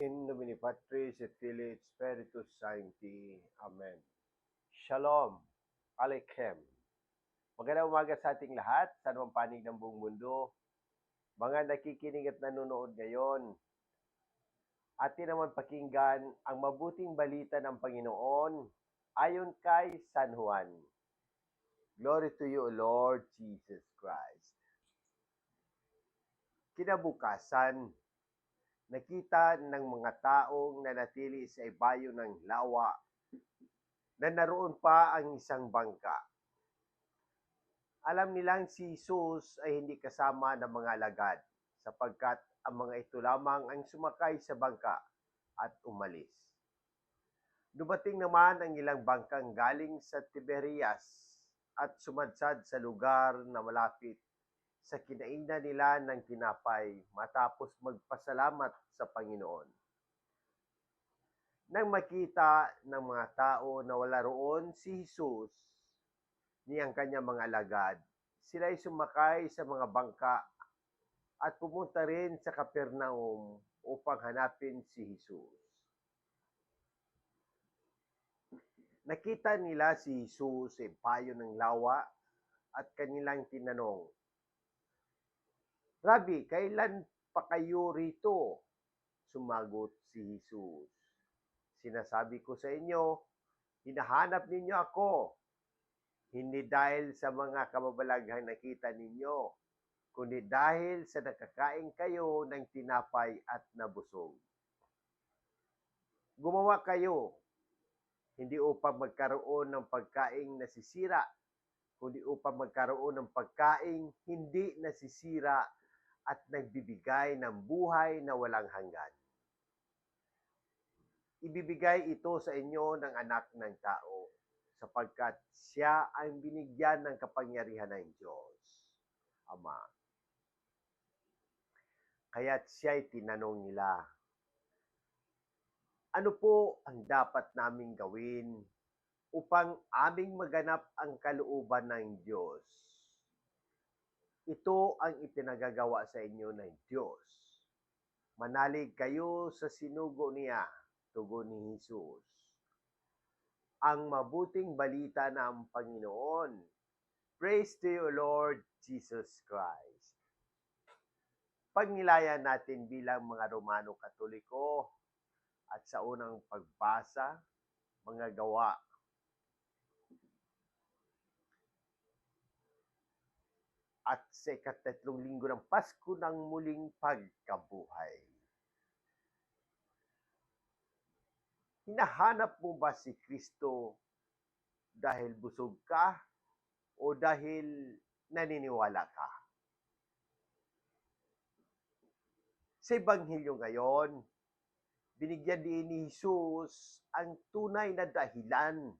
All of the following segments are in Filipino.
In nomine Patris et Filii et Spiritus Sancti. Amen. Shalom. Aleichem. Magandang umaga sa ating lahat, sa anumang panig ng buong mundo. Mga nakikinig at nanonood ngayon, atin naman pakinggan ang mabuting balita ng Panginoon ayon kay San Juan. Glory to you, Lord Jesus Christ. Kinabukasan, nakita ng mga taong nanatili sa ibayo ng lawa na naroon pa ang isang bangka. Alam nilang si Jesus ay hindi kasama ng mga alagad sapagkat ang mga ito lamang ang sumakay sa bangka at umalis. Dumating naman ang ilang bangkang galing sa Tiberias at sumadsad sa lugar na malapit sa kinainan nila ng tinapay matapos magpasalamat sa Panginoon. Nang makita ng mga tao na wala roon si Jesus ni ang kanyang mga alagad, sila ay sumakay sa mga bangka at pumunta rin sa Kapernaum upang hanapin si Jesus. Nakita nila si Jesus sa payo ng lawa at kanilang tinanong, Rabi, kailan pa kayo rito? Sumagot si Jesus. Sinasabi ko sa inyo, hinahanap ninyo ako. Hindi dahil sa mga kababalaghang nakita ninyo, kundi dahil sa nakakain kayo ng tinapay at nabusog. Gumawa kayo, hindi upang magkaroon ng pagkaing nasisira, kundi upang magkaroon ng pagkaing hindi nasisira at nagbibigay ng buhay na walang hanggan. Ibibigay ito sa inyo ng anak ng tao sapagkat siya ang binigyan ng kapangyarihan ng Diyos, Ama. Kaya't siya'y tinanong nila, ano po ang dapat naming gawin upang aming maganap ang kalooban ng Diyos? Ito ang ipinagagawa sa inyo ng Diyos. Manalig kayo sa sinugo niya, tugon ni Jesus. Ang mabuting balita ng Panginoon. Praise to you, Lord Jesus Christ. Pagnilayan natin bilang mga Romano Katoliko at sa unang pagbasa, mga gawa at sa ikatatlong linggo ng Pasko ng muling pagkabuhay. Hinahanap mo ba si Kristo dahil busog ka o dahil naniniwala ka? Sa Ebanghelyo ngayon, binigyan din ni Jesus ang tunay na dahilan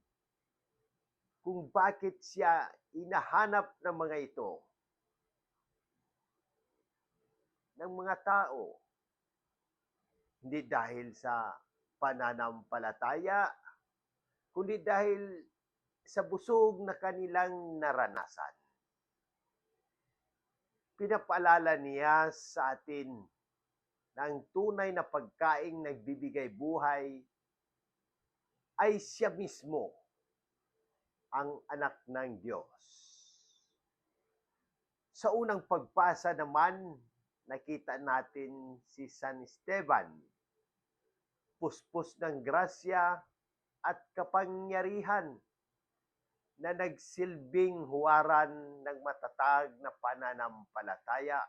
kung bakit siya inahanap ng mga ito ng mga tao. Hindi dahil sa pananampalataya, kundi dahil sa busog na kanilang naranasan. Pinapaalala niya sa atin na ang tunay na pagkaing nagbibigay buhay ay siya mismo ang anak ng Diyos. Sa unang pagpasa naman nakita natin si San Esteban, puspos ng grasya at kapangyarihan na nagsilbing huwaran ng matatag na pananampalataya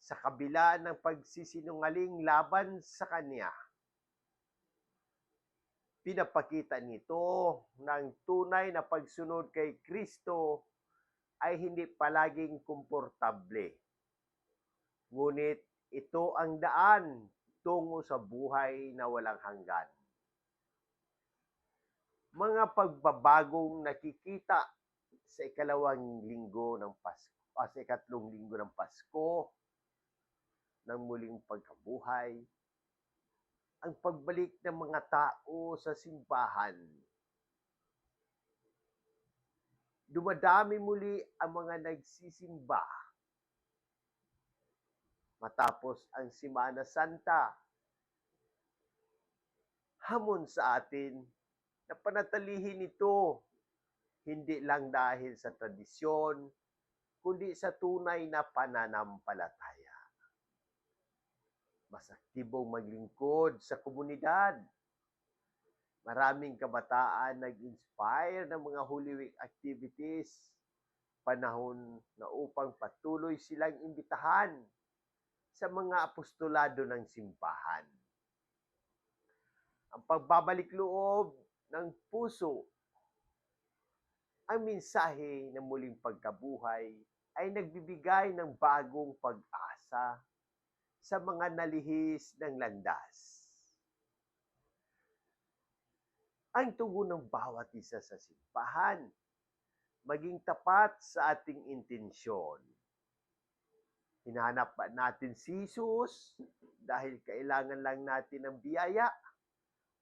sa kabila ng pagsisinungaling laban sa kanya. Pinapakita nito ng tunay na pagsunod kay Kristo ay hindi palaging komportable Ngunit ito ang daan tungo sa buhay na walang hanggan. Mga pagbabagong nakikita sa ikalawang linggo ng Pasko, o sa ikatlong linggo ng Pasko, ng muling pagkabuhay, ang pagbalik ng mga tao sa simbahan. Dumadami muli ang mga nagsisimba matapos ang Simana Santa hamon sa atin na panatilihin ito hindi lang dahil sa tradisyon, kundi sa tunay na pananampalataya. Mas aktibong maglingkod sa komunidad. Maraming kabataan nag-inspire ng mga Holy Week activities panahon na upang patuloy silang imbitahan sa mga apostolado ng simbahan. Ang pagbabalik loob ng puso ang mensahe ng muling pagkabuhay ay nagbibigay ng bagong pag-asa sa mga nalihis ng landas. Ang tugon ng bawat isa sa simbahan, maging tapat sa ating intensyon. Hinahanap ba natin si Jesus dahil kailangan lang natin ng biyaya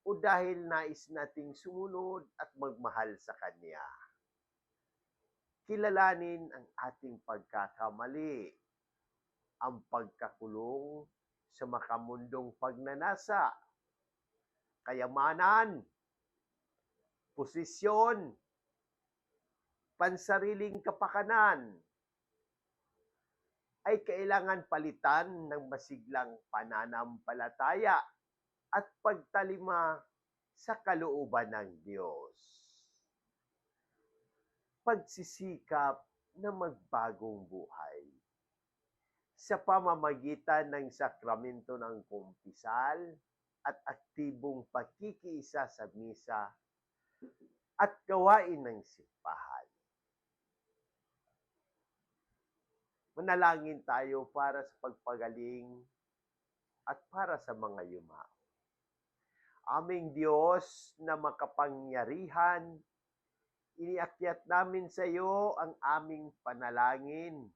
o dahil nais nating sumunod at magmahal sa Kanya? kilalanin ang ating pagkakamali, ang pagkakulong sa makamundong pagnanasa, kayamanan, posisyon, pansariling kapakanan, ay kailangan palitan ng masiglang pananampalataya at pagtalima sa kalooban ng Diyos pagsisikap na magbagong buhay sa pamamagitan ng sakramento ng kumpisal at aktibong pakikiisa sa misa at gawain ng simbahan. Manalangin tayo para sa pagpagaling at para sa mga yumao. Aming Diyos na makapangyarihan iniakyat namin sa iyo ang aming panalangin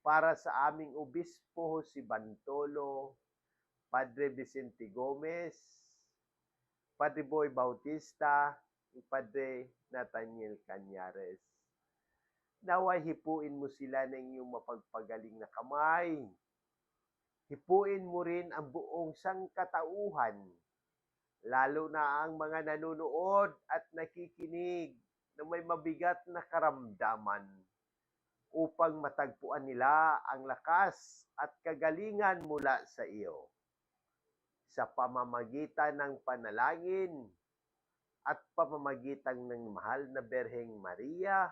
para sa aming obispo si Bantolo, Padre Vicente Gomez, Padre Boy Bautista, Padre Nathaniel Canyares. Naway hipuin mo sila ng iyong mapagpagaling na kamay. Hipuin mo rin ang buong sangkatauhan, lalo na ang mga nanonood at nakikinig na may mabigat na karamdaman upang matagpuan nila ang lakas at kagalingan mula sa iyo. Sa pamamagitan ng panalangin at pamamagitan ng mahal na Berheng Maria,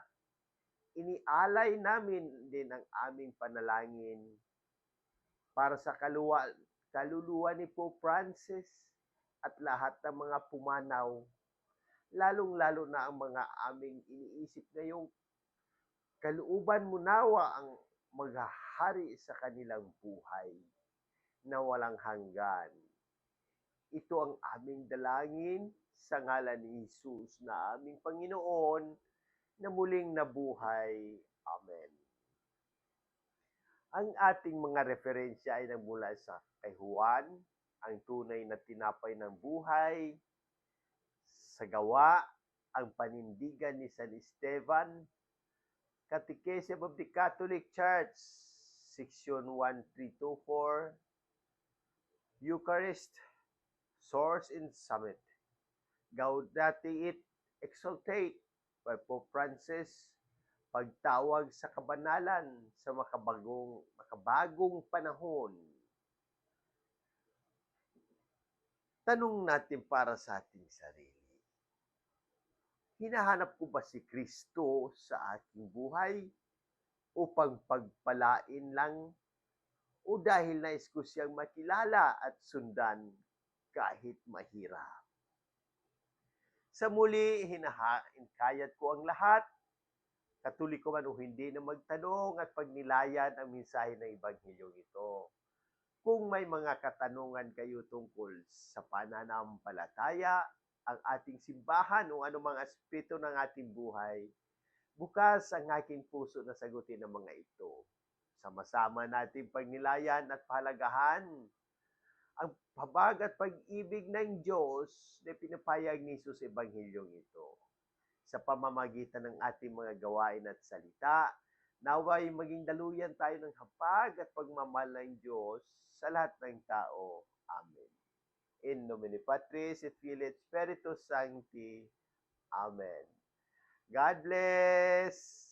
inialay namin din ang aming panalangin para sa kaluwa, kaluluwa ni Pope Francis at lahat ng mga pumanaw lalong-lalo na ang mga aming iniisip ngayong kalooban mo nawa ang maghahari sa kanilang buhay na walang hanggan. Ito ang aming dalangin sa ngalan ni Jesus na aming Panginoon na muling nabuhay. Amen. Ang ating mga referensya ay nagmula sa kay Juan, ang tunay na tinapay ng buhay, sa gawa ang panindigan ni San Esteban, Catechism of the Catholic Church, Section 1324, Eucharist, Source and Summit, Gaudati it Exultate by Pope Francis, pagtawag sa kabanalan sa makabagong, makabagong panahon. Tanong natin para sa ating sarili hinahanap ko ba si Kristo sa aking buhay upang pagpalain lang o dahil nais ko siyang makilala at sundan kahit mahirap. Sa muli, hinahainkayat ko ang lahat, katuliko man o hindi na magtanong at pagnilayan ang mensahe ng Ebanghelyo ito. Kung may mga katanungan kayo tungkol sa pananampalataya, ang ating simbahan o anumang aspeto ng ating buhay, bukas ang aking puso na sagutin ng mga ito. Sama-sama natin pagnilayan at pahalagahan ang pabag at pag-ibig ng Diyos na pinapayag ni Jesus Ebanghelyong ito. Sa pamamagitan ng ating mga gawain at salita, naway maging daluyan tayo ng hapag at pagmamahal ng Diyos sa lahat ng tao. Amen. In nomine Patris et Filii et Spiritus Sancti. Amen. God bless!